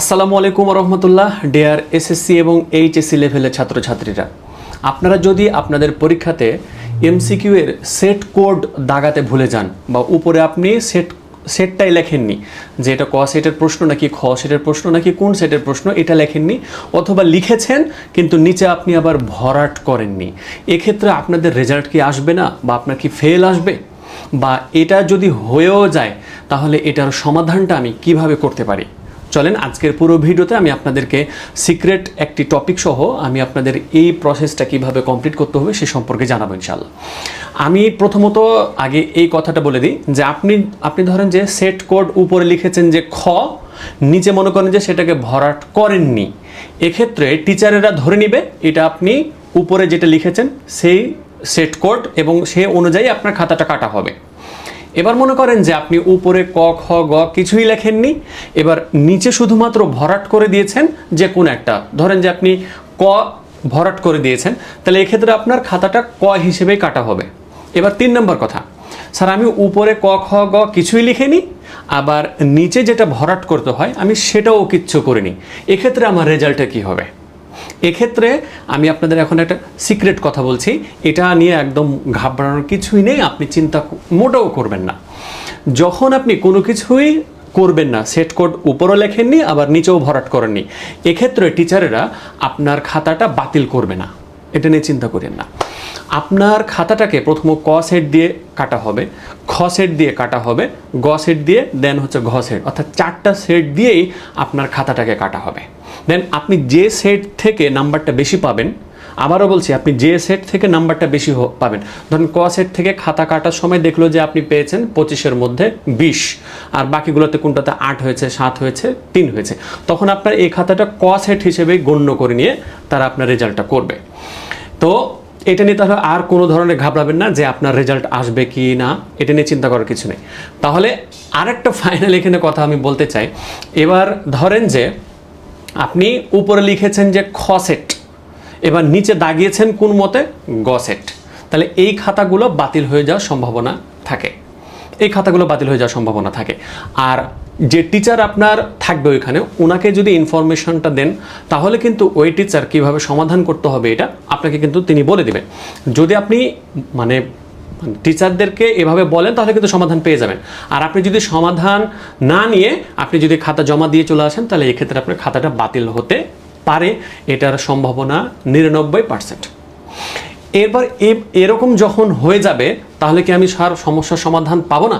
আসসালামু আলাইকুম রহমতুল্লাহ ডিয়ার এসএসসি এবং এইচএসসি লেভেলের ছাত্রছাত্রীরা। আপনারা যদি আপনাদের পরীক্ষাতে এমসিকিউ এর সেট কোড দাগাতে ভুলে যান বা উপরে আপনি সেট, সেটটাই লেখেননি, যে এটা ক সেটের প্রশ্ন নাকি খ সেটের প্রশ্ন নাকি কোন সেটের প্রশ্ন, এটা লেখেননি, অথবা লিখেছেন কিন্তু নিচে আপনি আবার ভরাট করেননি। এক্ষেত্রে আপনাদের রেজাল্ট কি আসবে না বা আপনার কি ফেল আসবে? বা এটা যদি হয়েও যায়, তাহলে এটার সমাধানটা আমি কীভাবে করতে পারি? চলেন, আজকের পুরো ভিডিওতে আমি আপনাদেরকে সিক্রেট একটি টপিক সহ আমি আপনাদের এই প্রসেসটা কীভাবে কমপ্লিট করতে হবে সে সম্পর্কে জানাব ইনশাল্লাহ আমি প্রথমত আগে এই কথাটা বলে দিই যে আপনি আপনি ধরেন যে সেট কোড উপরে লিখেছেন যে খ নিচে মনে করেন যে সেটাকে ভরাট করেননি। এক্ষেত্রে টিচারেরা ধরে নিবে, এটা আপনি উপরে যেটা লিখেছেন, সেই সেট কোড এবং সে অনুযায়ী আপনার খাতাটা কাটা হবে। এবার মনে করেন যে আপনি উপরে ক, খ, গ কিছুই লেখেননি। এবার নিচে শুধুমাত্র ভরাট করে দিয়েছেন যে কোন একটা। ধরেন যে আপনি ক ভরাট করে দিয়েছেন, তাহলে এক্ষেত্রে আপনার খাতাটা ক হিসেবেই কাটা হবে। এবার তিন নম্বর কথা, স্যার, আমি উপরে ক, খ, গ কিছুই লিখিনি, আবার নিচে যেটা ভরাট করতে হয়, আমি সেটাও কিচ্ছু করিনি। এক্ষেত্রে আমার রেজাল্টটা কি হবে? এক্ষেত্রে আমি আপনাদের এখন একটা সিক্রেট কথা বলছি। এটা নিয়ে একদম ঘাবড়ানোর কিছুই নেই, আপনি চিন্তা মোটেও করবেন না। যখন আপনি কোনো কিছুই করবেন না সেট কোড উপরও লেখেননি, আবার নিচেও ভরাট করেননি, এক্ষেত্রে টিচারেরা আপনার খাতাটা বাতিল করবে না। এটা নিয়ে চিন্তা করেন না। আপনার খাতাটাকে প্রথম ক সেট দিয়ে কাটা হবে, খ সেট দিয়ে কাটা হবে, গ সেট দিয়ে দেন হচ্ছে ঘ সেট। অর্থাৎ চারটা সেট দিয়েই আপনার খাতাটাকে কাটা হবে। দেন আপনি যে সেট থেকে নাম্বারটা বেশি পাবেন, আবারও বলছি, আপনি যে সেট থেকে নাম্বারটা বেশি পাবেন। ধরুন ক সেট থেকে খাতা কাটার সময় দেখল যে আপনি পেয়েছেন পঁচিশের মধ্যে বিশ, আর বাকিগুলোতে কোনটাতে আট হয়েছে, সাত হয়েছে, তিন হয়েছে। তখন আপনার এই খাতাটা ক সেট হিসেবে গণ্য করে নিয়ে তারা আপনার রেজাল্টটা করবে। তো এটা নিয়ে তাহলে আর কোনো ধরনের ঘাবড়াবেন না যে আপনার রেজাল্ট আসবে কি না, এটা নিয়ে চিন্তা করার কিছু নেই। তাহলে আরেকটা ফাইনাল এখানে কথা আমি বলতে চাই। এবার ধরেন যে আপনি উপরে লিখেছেন যে খ সেট এবার নিচে দাগিয়েছেন কোন মতে গ সেট তাহলে এই খাতাগুলো বাতিল হয়ে যাওয়ার সম্ভাবনা থাকে। এই খাতাগুলো বাতিল হয়ে যাওয়ার সম্ভাবনা থাকে। আর যে টিচার আপনার থাকবে ওইখানে ওনাকে যদি ইনফরমেশনটা দেন, তাহলে কিন্তু ওই টিচার কীভাবে সমাধান করতে হবে এটা আপনাকে কিন্তু তিনি বলে দেবেন। যদি আপনি মানে টিচারদেরকে এভাবে বলেন, তাহলে কিন্তু সমাধান পেয়ে যাবেন। আর আপনি যদি সমাধান না নিয়ে আপনি যদি খাতা জমা দিয়ে চলে আসেন, তাহলে এক্ষেত্রে আপনার খাতাটা বাতিল হতে পারে। এটার সম্ভাবনা নিরানব্বই পার্সেন্ট এরপর এরকম যখন হয়ে যাবে, তাহলে কি আমি সার সমস্যার সমাধান পাবো না?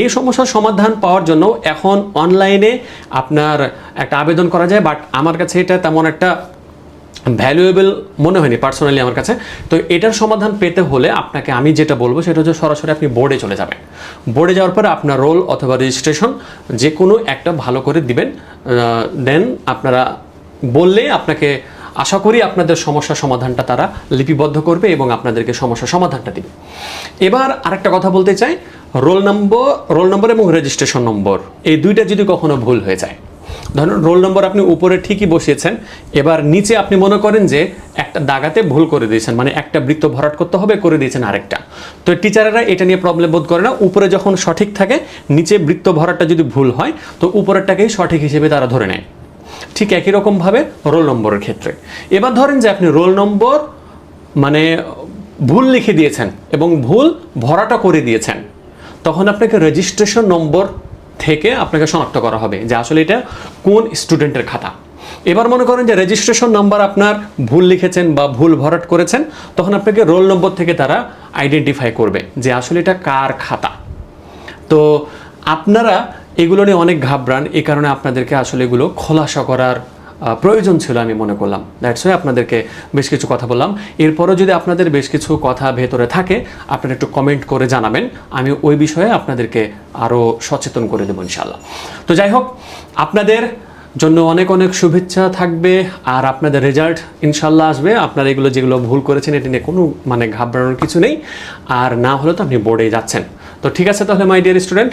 এই সমস্যার সমাধান পাওয়ার জন্য এখন অনলাইনে আপনার একটা আবেদন করা যায় বাট আমার কাছে এটা তেমন একটা ভ্যালুয়েবল মনে হয়নি পার্সোনালি আমার কাছে। তো এটার সমাধান পেতে হলে আপনাকে আমি যেটা বলব, সেটা হচ্ছে সরাসরি আপনি বোর্ডে চলে যাবেন। বোর্ডে যাওয়ার পরে আপনার রোল অথবা রেজিস্ট্রেশন যে কোনো একটা ভালো করে দিবেন দেন আপনারা বললে আপনাকে আশা করি আপনাদের সমস্যার সমাধানটা তারা লিপিবদ্ধ করবে এবং আপনাদেরকে সমস্যার সমাধানটা দিবে। এবার আরেকটা কথা বলতে চাই, রোল নম্বর রোল নম্বর এবং রেজিস্ট্রেশন নম্বর। এই দুইটা যদি কখনো ভুল হয়ে যায়, ধরুন রোল নম্বর আপনি উপরে ঠিকই বসিয়েছেন, এবার নিচে আপনি মনে করেন যে একটা দাগাতে ভুল করে দিয়েছেন মানে একটা বৃত্ত ভরাট করতে হবে, করে দিয়েছেন আরেকটা। তো টিচারেরা এটা নিয়ে প্রবলেম বোধ করে না, উপরে যখন সঠিক থাকে, নিচে বৃত্ত ভরাটটা যদি ভুল হয়, তো উপরেরটাকেই সঠিক হিসেবে তারা ধরে নেয়। ঠিক একই রকমভাবে রোল নম্বরের ক্ষেত্রে। এবার ধরেন যে আপনি রোল নম্বর মানে ভুল লিখে দিয়েছেন এবং ভুল ভরাটা করে দিয়েছেন, তখন আপনাকে রেজিস্ট্রেশন নম্বর থেকে আপনাকে শনাক্ত করা হবে যে আসলে এটা কোন স্টুডেন্টের খাতা। এবার মনে করেন যে রেজিস্ট্রেশন নাম্বার আপনার ভুল লিখেছেন বা ভুল ভরাট করেছেন, তখন আপনাকে রোল নম্বর থেকে তারা আইডেন্টিফাই করবে যে আসলে এটা কার খাতা। তো আপনারা এগুলো নিয়ে অনেক ঘাবড়ান। এই কারণে আপনাদেরকে আসলে এগুলো খোলাসা করার প্রয়োজন ছিল আমি মনে করলাম। দ্যাটস ওয়াই আপনাদেরকে বেশ কিছু কথা বললাম। এরপরও যদি আপনাদের বেশ কিছু কথা ভেতরে থাকে, আপনারা একটু কমেন্ট করে জানাবেন। আমি ওই বিষয়ে আপনাদেরকে আরও সচেতন করে দেবো ইনশাল্লাহ তো যাই হোক, আপনাদের জন্য অনেক অনেক শুভেচ্ছা থাকবে আর আপনাদের রেজাল্ট ইনশাল্লাহ আসবে। আপনারা এগুলো যেগুলো ভুল করেছেন, এটা নিয়ে কোনো মানে ঘাবড়ানোর কিছু নেই। আর না হলে তো আপনি বোর্ডে যাচ্ছেন। তো ঠিক আছে তাহলে মাই ডিয়ার স্টুডেন্ট